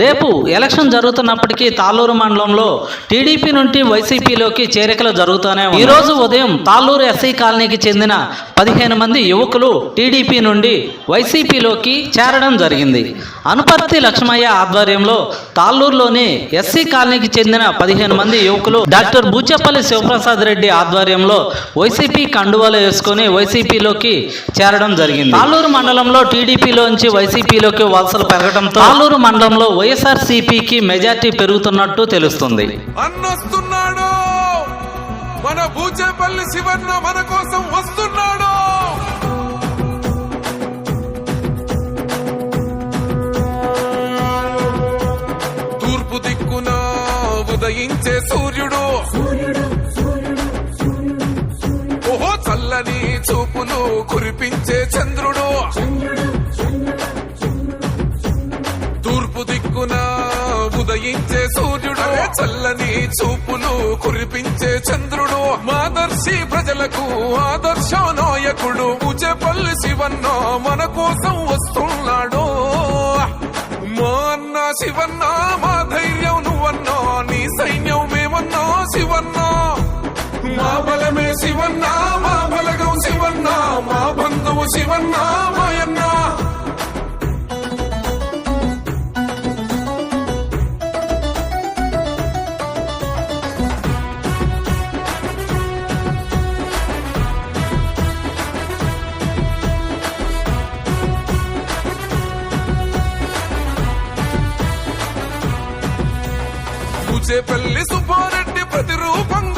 రేపు ఎలక్షన్ జరుగుతున్నప్పటికీ తాళూరు మండలంలో టీడీపీ నుండి వైసీపీలోకి చేరికలు జరుగుతూనే ఈ రోజు ఉదయం తాళూరు ఎస్సీ కాలనీకి చెందిన పదిహేను మంది యువకులు టీడీపీ నుండి వైసీపీలోకి చేరడం జరిగింది. అనుపర్తి లక్ష్మయ్య ఆధ్వర్యంలో తాళ్ళూరులోని ఎస్సీ కాలనీకి చెందిన పదిహేను మంది యువకులు డాక్టర్ బూచపల్లి శివప్రసాద్ రెడ్డి ఆధ్వర్యంలో వైసీపీ కండువాలు వేసుకొని వైసీపీలోకి చేరడం జరిగింది. తాళ్ళూరు మండలంలో టీడీపీలోంచి వైసీపీలోకి వలసలు పెరగడంతో తాళ్ళూరు మండలంలో వైఎస్ఆర్ సిపికి మెజార్టీ పెరుగుతున్నట్టు తెలుస్తుంది. అన్నొస్తున్నాడు. మన బూచేపల్లి శివన్న మన కోసం వస్తున్నాడు. తూర్పు దిక్కున ఉదయించే సూర్యుడు. ఓహో చల్లని చూపును కురిపించే చంద్రుడు. ఉదయించే సూర్యుడు చల్లని చూపులు కురిపించే చంద్రుడు మాదర్శి ప్రజలకు ఆదర్శ నాయకుడు ఉజపల్లి శివన్న మన కోసం వస్తున్నాడు. మా అన్న శివన్న మా ధైర్యం నువ్వన్నా నీ సైన్యం మేమన్నా శివన్న. మా బలమే శివన్న మా బలగం శివన్న మా బంధువు శివన్న మాయన్న పూచేపల్లి సుబ్బారెడ్డి ప్రతిరూపంగా